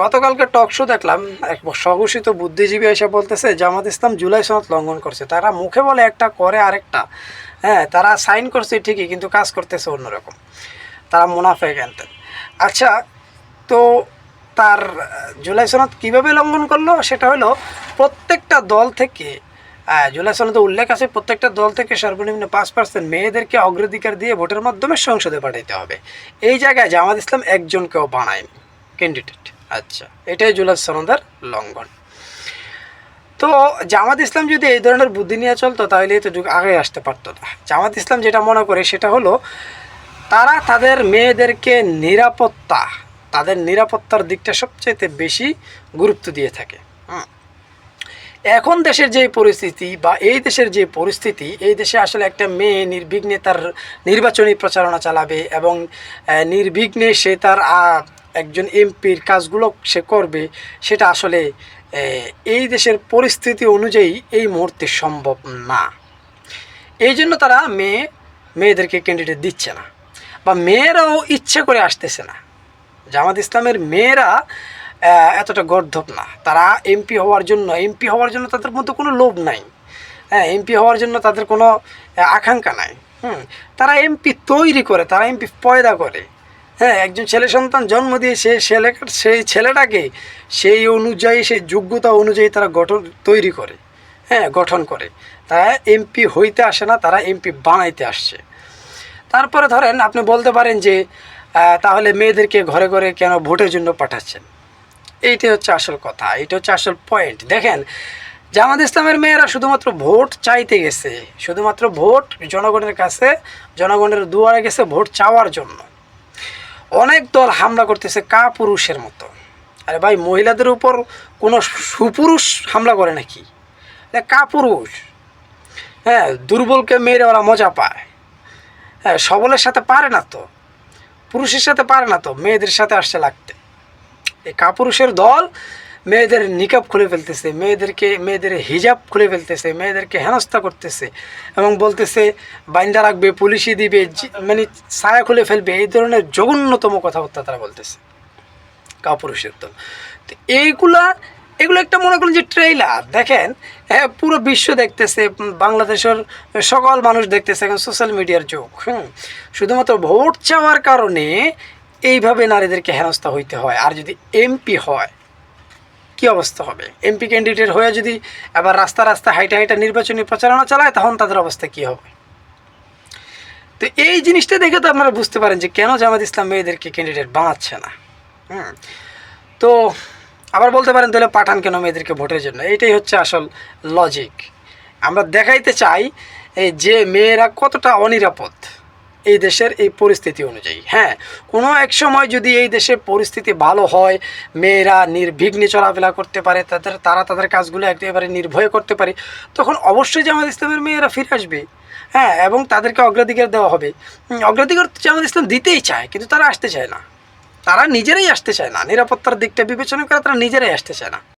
গতকালকে talk show দেখলাম, এক স্বঘোষিত বুদ্ধিজীবী এসে বলতেছে, জামাত ইসলাম জুলাই সনদ লঙ্ঘন করছে। তারা মুখে বলে একটা, করে আরেকটা। হ্যাঁ তারা সাইন করছে ঠিকই, কিন্তু কাজ করতেছে অন্যরকম। তারা মুনাফে জ্ঞানতেন আচ্ছা তো তার জুলাই সনদ কীভাবে লঙ্ঘন করল? সেটা হলো, প্রত্যেকটা দল থেকে জুলাই সনদে উল্লেখ আছে, প্রত্যেকটা দল থেকে সর্বনিম্ন পাঁচ পার্সেন্ট মেয়েদেরকে অগ্রাধিকার দিয়ে ভোটের মাধ্যমে সংসদে পাঠাইতে হবে। এই জায়গায় জামাত ইসলাম একজনকেও বানায়নি ক্যান্ডিডেট আচ্ছা এটাই জুলাই সনদের লঙ্ঘন। তো জামাত ইসলাম যদি এই ধরনের বুদ্ধি নিয়ে চলতো, তাহলে তো যুগ আগে আসতে পারতো না। জামাত ইসলাম যেটা মনে করে, সেটা হলো তারা তাদের মেয়েদেরকে নিরাপত্তা, তাদের নিরাপত্তার দিকটা সবচেয়ে বেশি গুরুত্ব দিয়ে থাকে। এখন দেশের যে পরিস্থিতি বা এই দেশের যে পরিস্থিতি, এই দেশে আসলে একটা মেয়ে নির্বিঘ্নে তার নির্বাচনী প্রচারণা চালাবে এবং নির্বিঘ্নে সে তার একজন এমপির কাজগুলো সে করবে, সেটা আসলে এই দেশের পরিস্থিতি অনুযায়ী এই মুহূর্তে সম্ভব না। এই জন্য তারা মেয়ে, মেয়েদেরকে ক্যান্ডিডেট দিচ্ছে না বা মেয়েরাও ইচ্ছে করে আসতেছে না। জামাত ইসলামের মেয়েরা এতটা গর্ধব না। তারা এমপি হওয়ার জন্য, এমপি হওয়ার জন্য তাদের মধ্যে কোনো লোভ নাই। হ্যাঁ এমপি হওয়ার জন্য তাদের কোনো আকাঙ্ক্ষা নাই। হুম, তারা এমপি তৈরি করে, তারা এমপি পয়দা করে। হ্যাঁ একজন ছেলে সন্তান জন্ম দিয়ে সে ছেলে সেই ছেলেটাকে সেই অনুযায়ী, সেই যোগ্যতা অনুযায়ী তারা গঠন তৈরি করে হ্যাঁ গঠন করে। তারা এমপি হইতে আসে না, তারা এমপি বানাইতে আসছে। তারপরে ধরেন আপনি বলতে পারেন যে তাহলে মেয়েদেরকে ঘরে ঘরে কেন ভোটের জন্য পাঠাচ্ছেন? এইটাই হচ্ছে আসল কথা, এইটা হচ্ছে আসল পয়েন্ট দেখেন, জামাত ইসলামের মেয়েরা শুধুমাত্র ভোট চাইতে গেছে, শুধুমাত্র ভোট জনগণের কাছে, জনগণের দুয়ারে গেছে ভোট চাওয়ার জন্য। অনেক দল হামলা করতেছে কা পুরুষের মতো। আরে ভাই, মহিলাদের উপর কোনো সুপুরুষ হামলা করে নাকি? কা পুরুষ হ্যাঁ দুর্বলকে মেরে ওরা মজা পায়। হ্যাঁ সবলের সাথে পারে না তো। পুরুষের সাথে পারে না তো, মেয়েদের সাথে আসতে লাগতে। এই কাপুরুষের দল মেয়েদের নিকাব খুলে ফেলতেছে, মেয়েদেরকে, মেয়েদের হিজাব খুলে ফেলতেছে, মেয়েদেরকে হেনস্থা করতেছে এবং বলতেছে, বাইন্দা রাখবে, পুলিশই দিবে মানে ছায়া খুলে ফেলবে। এই ধরনের জঘন্যতম কথাবার্তা তারা বলতেছে, কাপুরুষের তো এইগুলা, এগুলো একটা মনে করেন যে ট্রেইলার। দেখেন হ্যাঁ পুরো বিশ্ব দেখতেছে, বাংলাদেশের সকল মানুষ দেখতেছে এখন সোশ্যাল মিডিয়ার যুগ, হুম? শুধুমাত্র ভোট চাওয়ার কারণে এইভাবে নারীদেরকে হেনস্থা হইতে হয়। আর যদি এমপি হয় কি অবস্থা হবে? এমপি ক্যান্ডিডেট হয়ে যদি আবার রাস্তা রাস্তা হাইটা হাইটা নির্বাচনী প্রচারণা চালায়, তখন তাদের অবস্থা কি হবে? তো এই জিনিসটা দেখে তো আপনারা বুঝতে পারেন যে কেন জামাত ইসলাম মেয়েদেরকে ক্যান্ডিডেট বানাচ্ছে না। হুম। তো আবার বলতে পারেন তাহলে পাঠান কেন মেয়েদেরকে ভোটের জন্য? এটাই হচ্ছে আসল লজিক আমরা দেখাইতে চাই যে মেয়েরা কতটা অনিরাপদ। এই দেশের এই পরিস্থিতি অনুযায়ী। হ্যাঁ কোনো এক সময় যদি এই দেশের পরিস্থিতি ভালো হয়, মেয়েরা নির্বিঘ্নে চলাফেরা করতে পারে, তাদের, তারা তাদের কাজগুলো একেবারে নির্ভয়ে করতে পারে, তখন অবশ্যই জামাত ইসলামের মেয়েরা ফিরে আসবে। হ্যাঁ এবং তাদেরকে অগ্রাধিকার দেওয়া হবে। অগ্রাধিকার জামাত ইসলাম দিতেই চায়, কিন্তু তারা আসতে চায় না। তারা নিজেরাই আসতে চায় না। নিরাপত্তার দিকটা বিবেচনা করে তারা নিজেরাই আসতে চায় না।